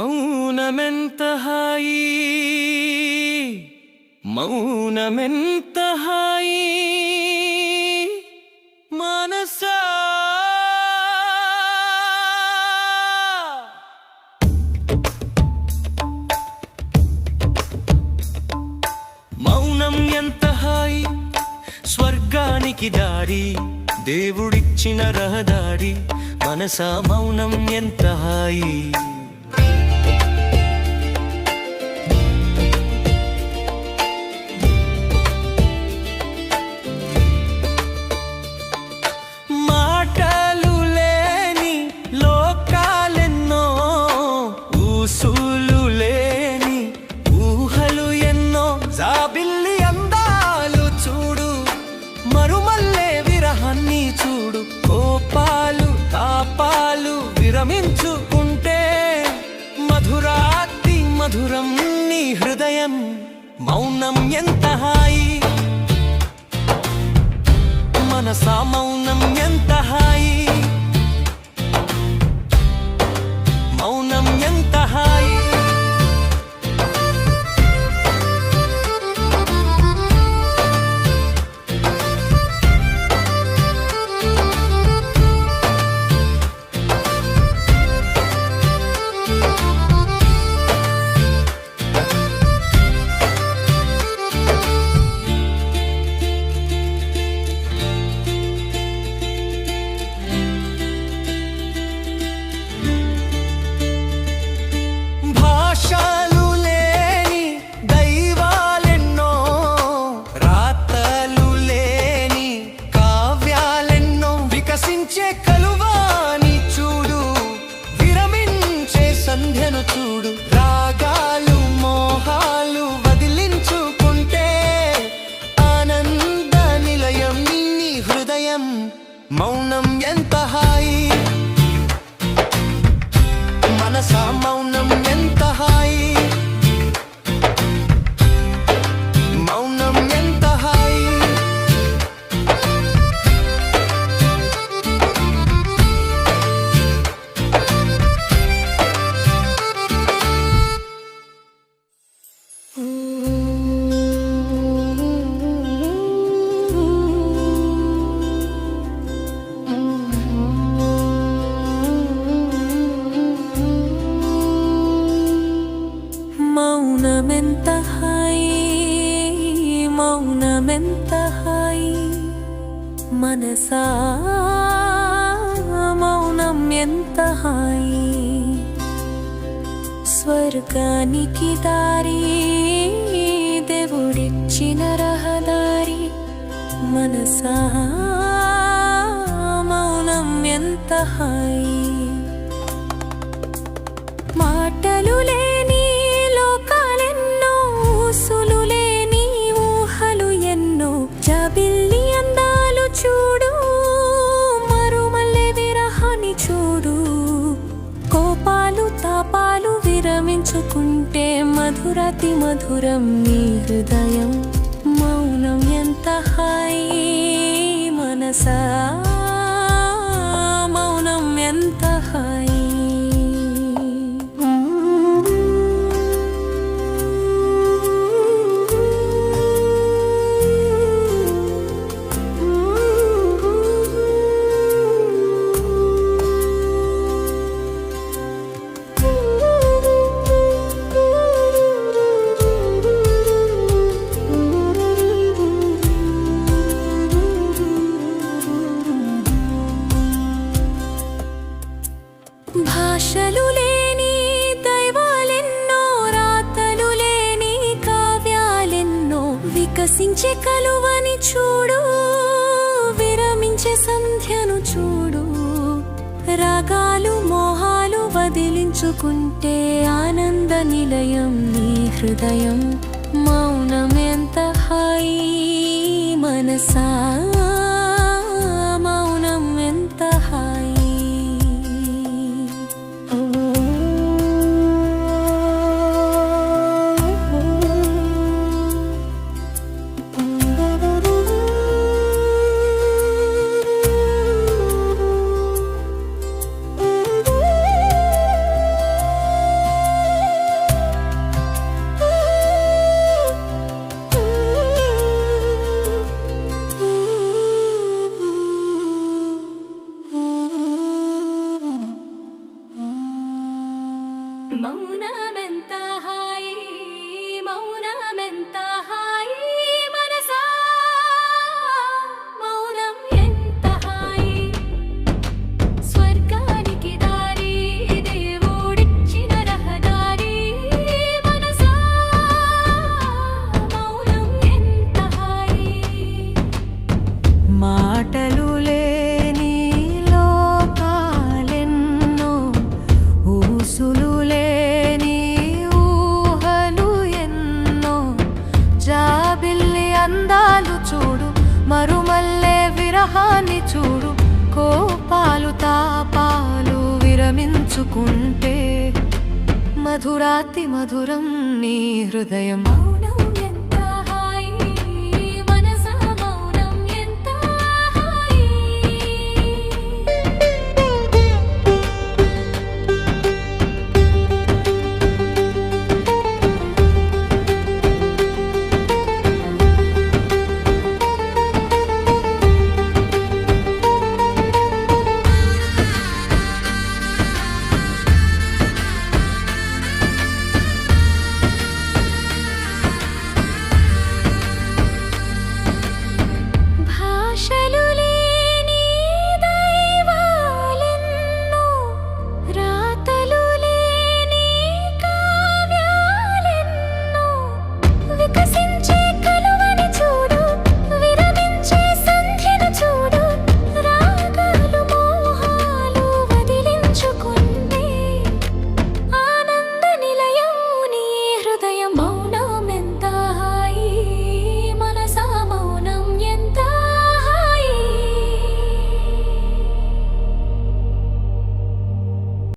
మౌనమెంత హాయి మౌనమెంత హాయి మనసా? మౌనం ఎంత హాయి స్వర్గానికి దారి దేవుడిచ్చిన రహదారి మనసా మౌనం ఎంత హాయి సామౌనం ఎంత హా మనసా మౌనం ఎంత హాయి. స్వర్గానికి దారి దేవుడిచ్చిన రహదారి మనసా మౌనం ఎంత హాయి. విరమించుకుంటే మధురతి మధురం నీ హృదయం మౌనం ఎంత హాయి మనసా? వికసించే కలువని చూడు విరమించే సంధ్యను చూడు. రాగాలు మోహాలు వదిలించుకుంటే ఆనంద నిలయం నీ హృదయం మౌనం ఎంత హాయి మనసా. మౌనమెంత హాయి మౌనమెంత హాయి మనసా? మౌనం ఎంత హాయి స్వర్గానికి దారి దేవుడిచ్చిన రహదారి మనసా? మౌనం ఎంత హాయి మాటలు మరుమల్లే విరహాన్ని చూడు. కోపాలు తాపాలు విరమించుకుంటే మధురాతి మధురం నీ హృదయం.